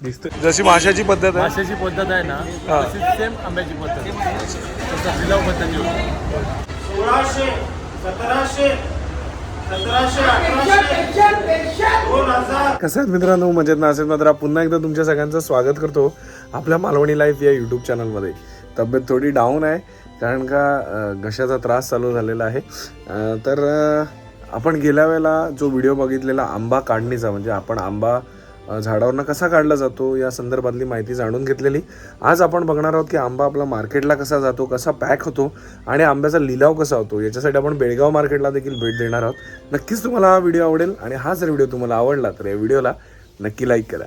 दिसते जशी माशाची पद्धत आहे. माशाची पद्धत आहे ना हा. तशीच सेम आंब्याची पद्धत तसं लिलाव पद्धती होती सोळाशे सतराशे सतराशे अठराशे दोन हजार. कसं आहेत मित्रांनो? मजेत ना? असेल मात्र पुन्हा एकदा तुमच्या सगळ्यांचं स्वागत करतो आपल्या मालवणी लाईफ या यूट्यूब चॅनलमध्ये तब्येत थोडी डाऊन आहे कारण का अं, घशाचा त्रास चालू झालेला आहे. अं, तर अं, आपण गेल्या वेळेला जो व्हिडिओ बघितलेला आंबा काढणीचा म्हणजे आपण आंबा झाडावरनं कसा काढला जातो या संदर्भातली माहिती जाणून घेतलेली. आज आपण बघणार आहोत की आंबा आपला मार्केटला कसा जातो कसा पॅक होतो आणि आंब्याचा लिलाव कसा होतो याच्यासाठी आपण बेळगाव मार्केटला देखील भेट देणार आहोत. नक्कीच तुम्हाला हा व्हिडिओ आवडेल आणि हा जर व्हिडिओ तुम्हाला आवडला तर या व्हिडिओला नक्की लाईक करा.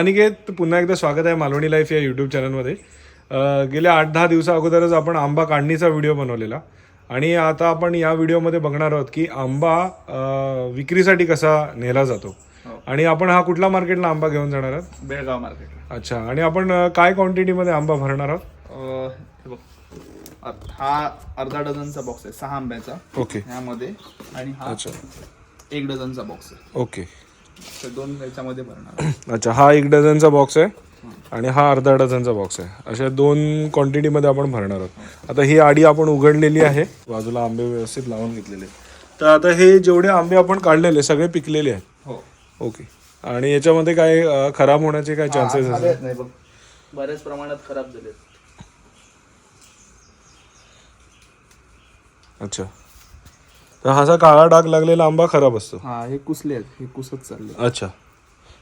अनिकेत पुन्हा एकदा स्वागत आहे मालवणी लाईफ या यूट्यूब चॅनलमध्ये गेल्या आठ दहा दिवसा अगोदरच आपण आंबा काढणीचा व्हिडिओ बनवलेला. आणि आता आपण या व्हिडिओमध्ये बघणार आहोत की आंबा विक्रीसाठी कसा नेला जातो. आणि आपण हा कुठला मार्केटला आंबा घेऊन जाणार आहोत? बेळगाव मार्केट अच्छा. आणि आपण काय क्वांटिटीमध्ये आंबा भरणार आहोत? हे हा अर्धा डझनचा बॉक्स आहे सहा आंब्याचा. ओके. ह्यामध्ये. आणि हा अच्छा. एक डझनचा बॉक्स आहे. ओके. दोन ह्याच्यामध्ये भरणार. अच्छा हा एक डझनचा बॉक्स आहे आणि हा अर्धा डझनचा बॉक्स आहे. अशा दोन क्वांटिटीमध्ये आपण भरणार आहोत. आता ही आडी आपण उघडलेली आहे. बाजूला आंबे व्यवस्थित लावून घेतलेले तर आता हे जेवढे आंबे आपण काढलेले सगळे पिकलेले आहेत. हो. ओके आणि याच्यामध्ये काय अं, खराब होण्याचे काय चान्सेस असतात नाही बघ. बऱ्याच प्रमाणात खराब झाले अच्छा. तर हा असा काळा डाग लागलेला आंबा खराब असतो. हा हे कुसले आहेत हे कुसत चालले अच्छा.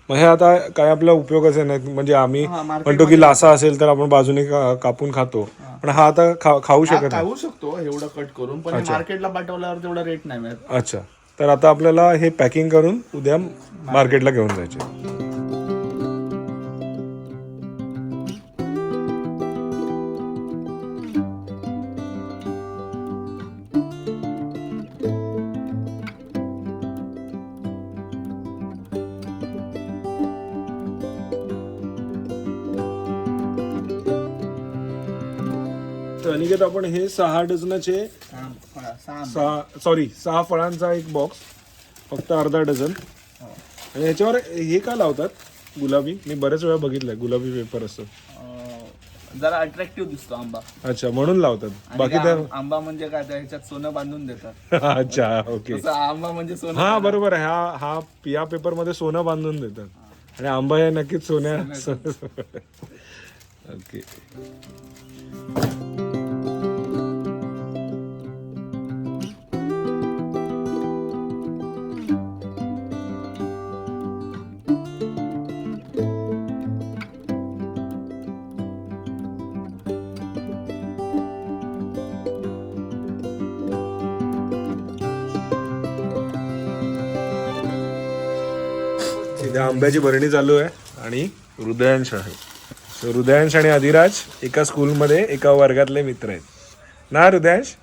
मग हे आता काय आपला उपयोगाचं नाही म्हणजे आम्ही हा, market म्हणतो की लासा असेल तर आपण बाजूने का- कापून खातो. पण हा आता खा- खाऊ शकत नाही. खाऊ शकतो एवढं कट करून पण मार्केटला पाठवल्यावर तेवढा रेट नाही मिळत. अच्छा. तर आता आपल्याला हे पॅकिंग करून उद्या मार्केटला घेऊन जायचे. अनिकेत आपण हे सहा डझनाचे हा, सहा सॉरी सहा फळांचा एक बॉक्स फक्त अर्धा डझन. आणि याच्यावर हे का लावतात? गुलाबी? मी बरेच वेळा बघितलंय गुलाबी पेपर असतो जरा अट्रॅक्टिव्ह दिसतो आंबा. अच्छा म्हणून लावतात. बाकी ते त्या आं- आंबा म्हणजे काय त्या ह्याच्यात सोनं बांधून देतात. अच्छा ओके. आंबा म्हणजे सोनं हा बरोबर आहे. हा हा या पेपरमध्ये सोनं बांधून देतात. आणि आंबा हे नक्कीच सोन्या ओके. सध्या आंब्याची भरणी चालू आहे आणि हृदयांश आहे. सो हृदयांश आणि अधिराज एका स्कूलमध्ये एका वर्गातले मित्र आहेत. ना हृदयांश?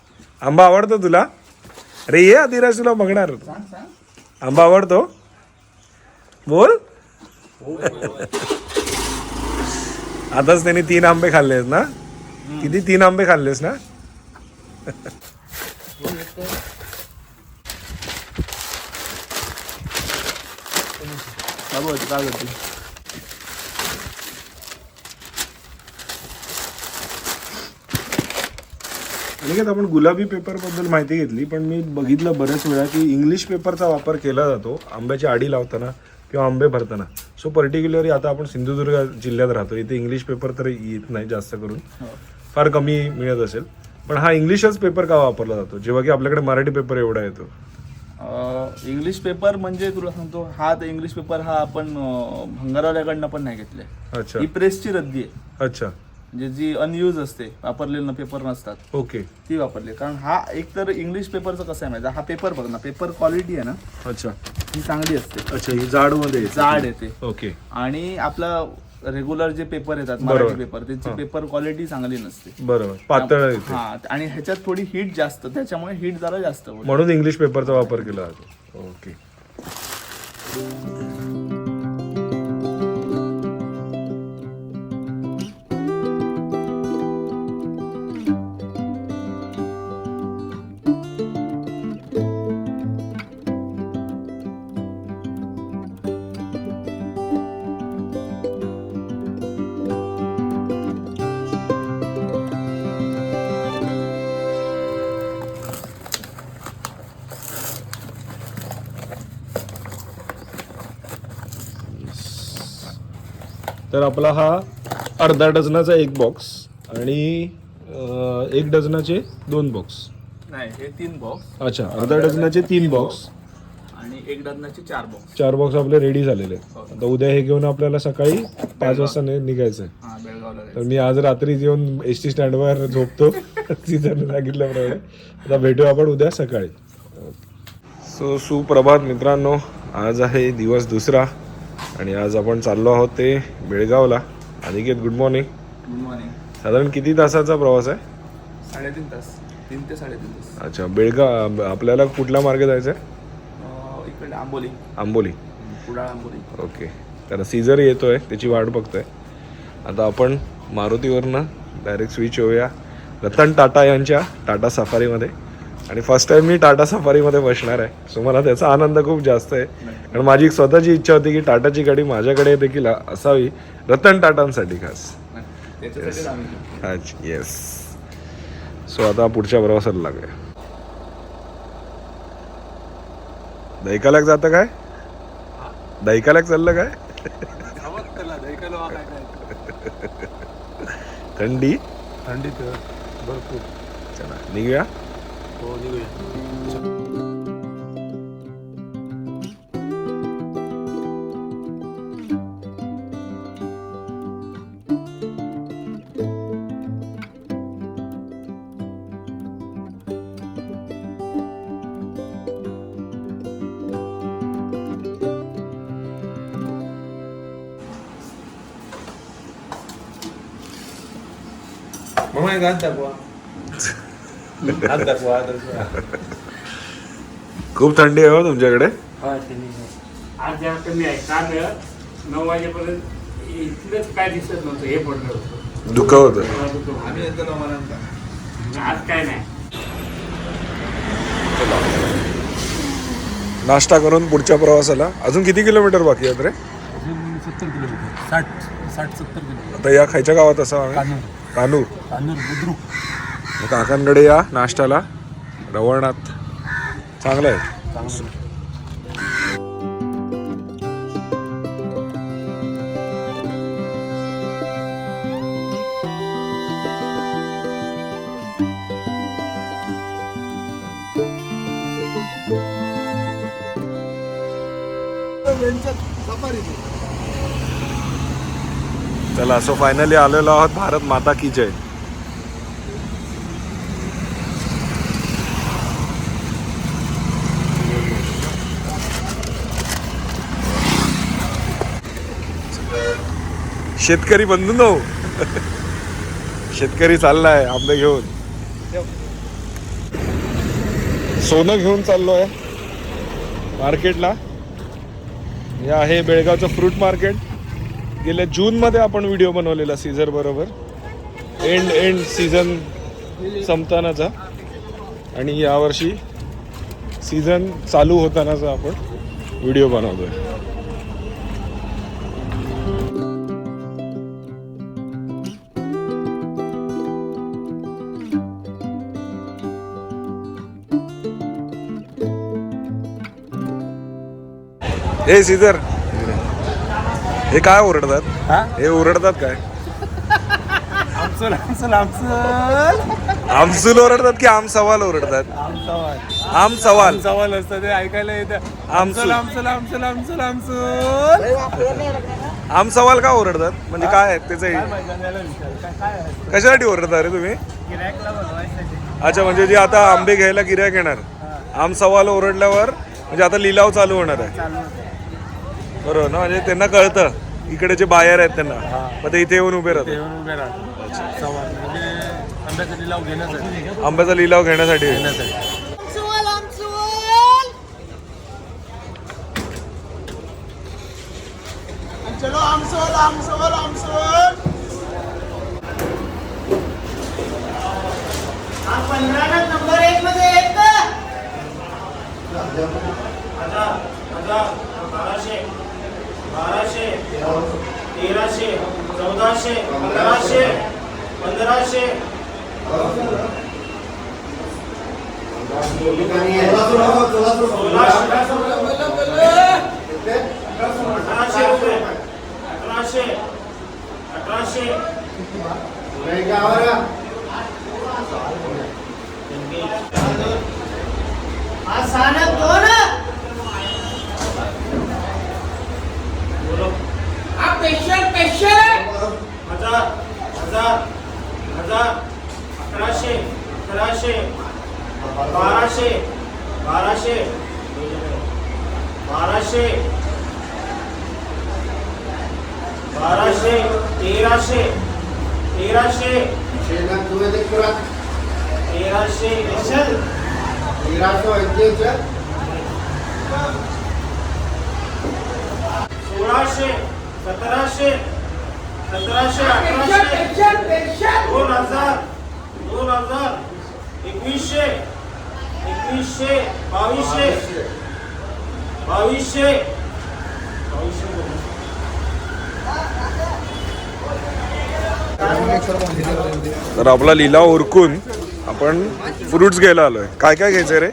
आंबा आवडतो तुला? अरे ये अधिराज तुला बघणार. आंबा आवडतो? बोल. आताच त्यांनी तीन आंबे खाल्लेस ना? किती तीन आंबे खाल्लेस ना? बाबू होती, काय होती काय आपण गुलाबी पेपरबद्दल माहिती घेतली पण मी बघितलं बऱ्याच वेळा की इंग्लिश पेपरचा वापर केला जातो आंब्याची आडी लावताना किंवा आंबे भरताना. सो पर्टिक्युलरली आता आपण सिंधुदुर्ग जिल्ह्यात राहतो इथे इंग्लिश पेपर तर येत नाही जास्त करून. फार कमी मिळत असेल. पण हा इंग्लिशच पेपर का वापरला जातो? जेव्हा की आपल्याकडे मराठी पेपर एवढा येतो. इंग्लिश पेपर म्हणजे तुला सांगतो हा तर इंग्लिश पेपर हा आपण भंगारवाल्याकडनं पण नाही घेतलाय अच्छा. ही प्रेसची रद्दी आहे. अच्छा. म्हणजे जी अनयूज असते वापरलेलं पेपर नसतात ओके. ती वापरली. कारण हा एक तर इंग्लिश पेपरचं कसं आहे माहिती? हा पेपर बघ ना पेपर क्वालिटी आहे ना अच्छा. ही चांगली असते. अच्छा ही जाडमध्ये जाड येते ओके. आणि आपला रेग्युलर जे पेपर येतात. मराठी पेपर त्याची पेपर क्वालिटी चांगली नसते. बरोबर. पातळ येते. हा आणि ह्याच्यात थोडी हीट जास्त त्याच्यामुळे हीट जरा जास्त होते. म्हणून इंग्लिश पेपरचा वापर केला जातो. ओके तर आपला हा अर्धा डझनाचा एक बॉक्स आणि एक डझनाचे दोन बॉक्स नाही हे तीन बॉक्स अच्छा अर्धा डझनाचे तीन बॉक्स आणि एक डझनाचे चार बॉक्स चार बॉक्स आपले रेडी झालेले. आहेत आता उद्या हे घेऊन आपल्याला सकाळी पाच वाजता नि- निघायचं आहे हा बेळगावला तर मी आज रात्री येऊन एस टी स्टँडवर झोपतो. तिथं सांगितल्याप्रमाणे आता भेटू आपण उद्या सकाळी. सो सुप्रभात मित्रांनो. आज आहे दिवस दुसरा. आणि आज आपण चाललो आहोत ते बेळगावला. Aniket good morning good morning साधारण किती तासाचा प्रवास आहे? साडेतीन तास. तीन ते साडेतीन तास. अच्छा बेळगाव आपल्याला कुठला मार्ग जायचा आहे? इकडे आंबोली. आंबोली. कुडाळ आंबोली. ओके. तर सीझर येतोय त्याची वाट बघतोय. आता आपण मारुतीवरनं डायरेक्ट स्विच होऊया. रतन टाटा यांच्या टाटा सफारीमध्ये आणि फर्स्ट टाइम मी टाटा सफारीमध्ये बसणार आहे. सो मला त्याचा आनंद खूप जास्त आहे. कारण माझी एक स्वतःची इच्छा होती की टाटाची गाडी माझ्याकडे देखील असावी रतन टाटांसाठी खास. अच्छा येस सो आता पुढच्या प्रवासाला लागूया. दैकालाक जातं काय? दैकालाक चाललं काय? थंडी? थंडी तर भरपूर. चला निघूया. हो निघूया मग एक हात दाखवा हात दाखवा हात दाखवा खूप थंडी आहे हो तुमच्याकडे? आज जरा कमी आहे. काल नऊ वाजेपर्यंत इथलंच काय दिसत नव्हतं हे पडलं होतं. दुःख होतं. तेव्हा दुखत आम्ही येतो ना मला होतं. आज काय नाही. नाश्ता करून पुढच्या प्रवासाला. अजून किती किलोमीटर बाकी आहेत रे? अजून सत्तर किलोमीटर. साठ साठ सत्तर किलोमीटर. आता या खायच्या गावात असा कानूर. कानूर. कानूर बुद्रुक. काकांकडे या नाश्त्याला. रवळनाथ चांगलं आहे. चला सो फायनली आलेलो आहोत भारत माता की जय. शेतकरी बंधू नो शेतकरी चाललाय आंबे घेऊन. सोनं घेऊन चाललोय. मार्केटला. हे आहे बेळगावचं फ्रूट मार्केट. गेल्या जूनमध्ये आपण व्हिडिओ बनवलेला सीझर बरोबर. एंड एंड सीझन संपतानाचा. आणि यावर्षी सीझन चालू होतानाचा आपण व्हिडिओ बनवतोय. हे सीझर हे काय ओरडतात? हा? हे ओरडतात काय? आमचं आमचं आमचं. आमसूल ओरडतात की आम सवाल ओरडतात? आमचं आम सवाल. सवाल असतं ते ऐकायला येतं. आमसूल. आमचं आमचं आमचं आमचं आम सवाल का ओरडतात? म्हणजे काय आहे त्याचं कशासाठी ओरडता रे तुम्ही? अच्छा म्हणजे जे आता आंबे घ्यायला गिऱ्हाईक येणार. आम सवाल ओरडल्यावर म्हणजे आता लिलाव चालू होणार आहे. बरोबर. ना म्हणजे त्यांना कळतं. इकडे जे बायर आहेत त्यांना. मग ते इथे येऊन उभे राहतात. येऊन उभे राहतात. सवार म्हणजे आंब्याचा लिलाव घेण्यासाठी. आंब्याचा लिलाव घेण्यासाठी. घेण्यासाठी. आमसोल आमसोल चलो आमसोल आमसोल आमसोल हा पंधरा नंबर एक मध्ये एक. का बाराशे. बाराशे तेराशे चौदाशे पंधराशे पंधराशे. अठराशे रुपये. अठराशे. अठराशे. आज दोन हा पेशल पेशल हजार हजार हजार अकराशे अकराशे बाराशे बाराशे बाराशे बाराशे तेराशे तेराशे तेराशे. सोळाशे सतराशे सतराशे अठराशे दोन हजार दोन हजार एकवीसशे एकवीसशे बावीसशे बावीसशे. तर आपला लिलाव उरकून आपण फ्रुट्स घ्यायला आलोय. काय काय घ्यायचंय रे?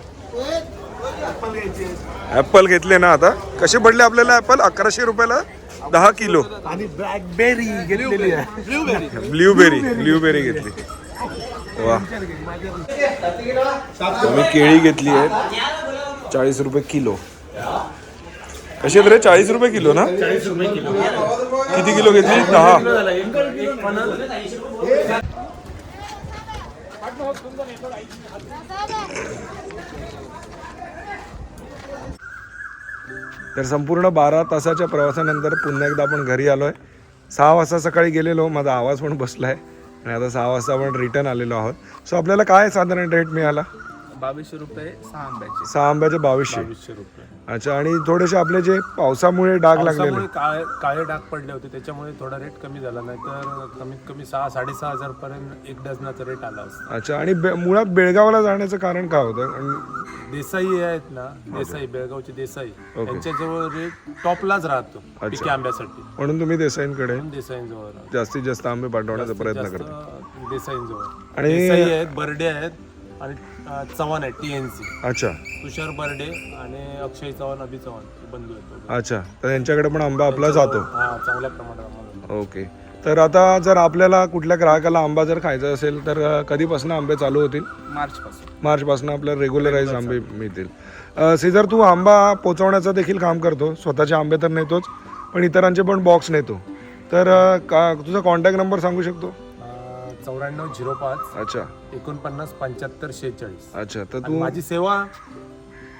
ऍपल घेतले ना आता? कसे पडले आपल्याला ऍपल अकराशे रुपयाला? दहा किलो. आणि ब्लॅकबेरी घेतलेली आहे. ब्ल्यूबेरी ब्ल्यूबेरी घेतली. वा. केळी घेतली आहे. चाळीस रुपये किलो. कशी आहेत रे? चाळीस रुपये किलो ना? किती किलो घेतली? दहा. तर संपूर्ण बारा तासाच्या प्रवासानंतर पुन्हा एकदा आपण घरी आलो आहे सहा वाजता सकाळी गेलेलो माझा आवाज पण बसला आहे आणि आता सहा वाजता आपण रिटर्न आलेलो आहोत. सो आपल्याला काय साधारण रेट मिळाला? बावीसशे रुपये सहा आंब्याचे. सहा आंब्याचे बावीसशे. वीसशे रुपये. अच्छा आणि थोडेसे आपले जे पावसामुळे डाग लागलेले. पावसामुळे काळे काळे डाग पडले होते त्याच्यामुळे थोडा रेट कमी झाला नाही तर कमीत कमी सहा साडेसहा हजार पर्यंत एक डझनाचा रेट आला असता. अच्छा आणि बे- मुळात बेळगावला जाण्याचं कारण काय होतं? आणि देसाई आहेत ना देसाई बेळगावचे देसाई. यांच्याजवळ रेट टॉपलाच राहतो पिके आंब्यासाठी. म्हणून तुम्ही देसाईंकडे देसाईंजवळ राहतो. जास्तीत जास्त आंबे पाठवण्याचा प्रयत्न करता. जास्त देसाईंजवळ. आणि- देसाई आहेत बर्डे आहेत आणि चव्हाण आहेत टीएनसी अच्छा. तुषार बर्डे आणि अक्षय चव्हाण अभि चव्हाण हे बंधू आहेत. अच्छा. तर त्यांच्याकडे पण आंबा आपला जातो. हा चांगल्या प्रमाणात आम्हाला ओके. तर आता जर आपल्याला कुठल्या ग्राहकाला आंबा जर खायचा असेल तर कधीपासून आंबे चालू होतील? मार्चपासून. मार्चपासून आपल्याला रेग्युलराईज आंबे मिळतील. अ, श्रीधर तू आंबा पोचवण्याचं देखील काम करतो. स्वतःचे आंबे तर नेतोच पण इतरांचे पण बॉक्स नेतो. तर अ, का तुझा कॉन्टॅक्ट नंबर सांगू शकतो? चौऱ्याण्णव झिरो पाच. अच्छा. एकोणपन्नास पंच्याहत्तर शेहेचाळीस. अच्छा तर आणि तू माझी सेवा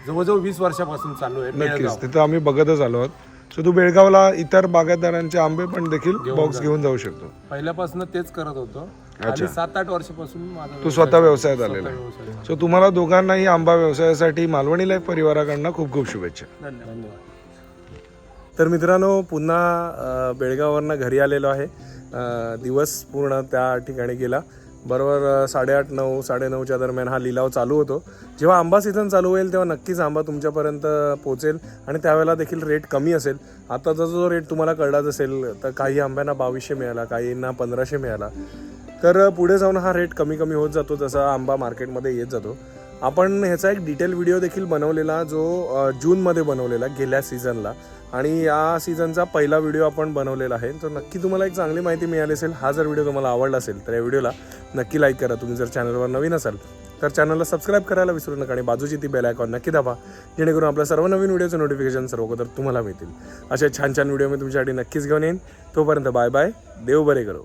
जवळजवळ वीस वर्षापासून चालू आहे नक्कीच बेळगाव. तिथं आम्ही बघतच आलो आहोत. सो तू बेळगावला इतर बागायतदारांचे आंबे पण देखील बॉक्स घेऊन जाऊ शकतो. पहिल्यापासून तेच करत होतो. आणि सात आठ वर्षापासून माझा तू स्वतः व्यवसायात आलेला आहे. व्यवसाय. सो तुम्हाला दोघांनाही आंबा व्यवसायासाठी मालवणी लाईफ परिवाराकडनं खूप खूप शुभेच्छा. धन्यवाद. तर मित्रांनो पुन्हा अ, बेळगाववरनं घरी आलेलो आहे. दिवस पूर्ण त्या ठिकाणी गेला. बरोबर साडेआठ नऊ साडेनऊच्या दरम्यान हा लिलाव चालू होतो. जेव्हा आंबा सीझन चालू होईल तेव्हा नक्कीच आंबा तुमच्यापर्यंत पोहोचेल आणि त्यावेळेला देखील रेट कमी असेल. आताचा जो रेट तुम्हाला कळलाच असेल तर काही आंब्यांना बावीसशे मिळाला काहींना पंधराशे मिळाला. तर पुढे जाऊन हा रेट कमी कमी होत जातो जसा आंबा मार्केटमध्ये येत जातो. आपण ह्याचा एक डिटेल व्हिडिओ देखील बनवलेला जो जूनमध्ये बनवलेला गेल्या सीझनला आणि या सीझनचा पहिला व्हिडिओ आपण बनवलेला आहे. तर नक्की तुम्हाला एक चांगली माहिती मिळाली असेल हा जर व्हिडिओ तुम्हाला आवडला असेल तर या व्हिडिओला नक्की लाईक करा. तुम्ही जर चॅनलवर नवीन असाल तर चॅनलला सबस्क्राईब करायला विसरू नका आणि बाजूची ती बेल आयकॉन नक्की दाबा जेणेकरून आपल्या सर्व नवीन व्हिडिओचं नोटिफिकेशन सर्व अगोदर तुम्हाला मिळतील. अशा छान छान व्हिडिओ मी तुमच्यासाठी नक्कीच घेऊन येईन. तोपर्यंत बाय बाय देव बरे करो.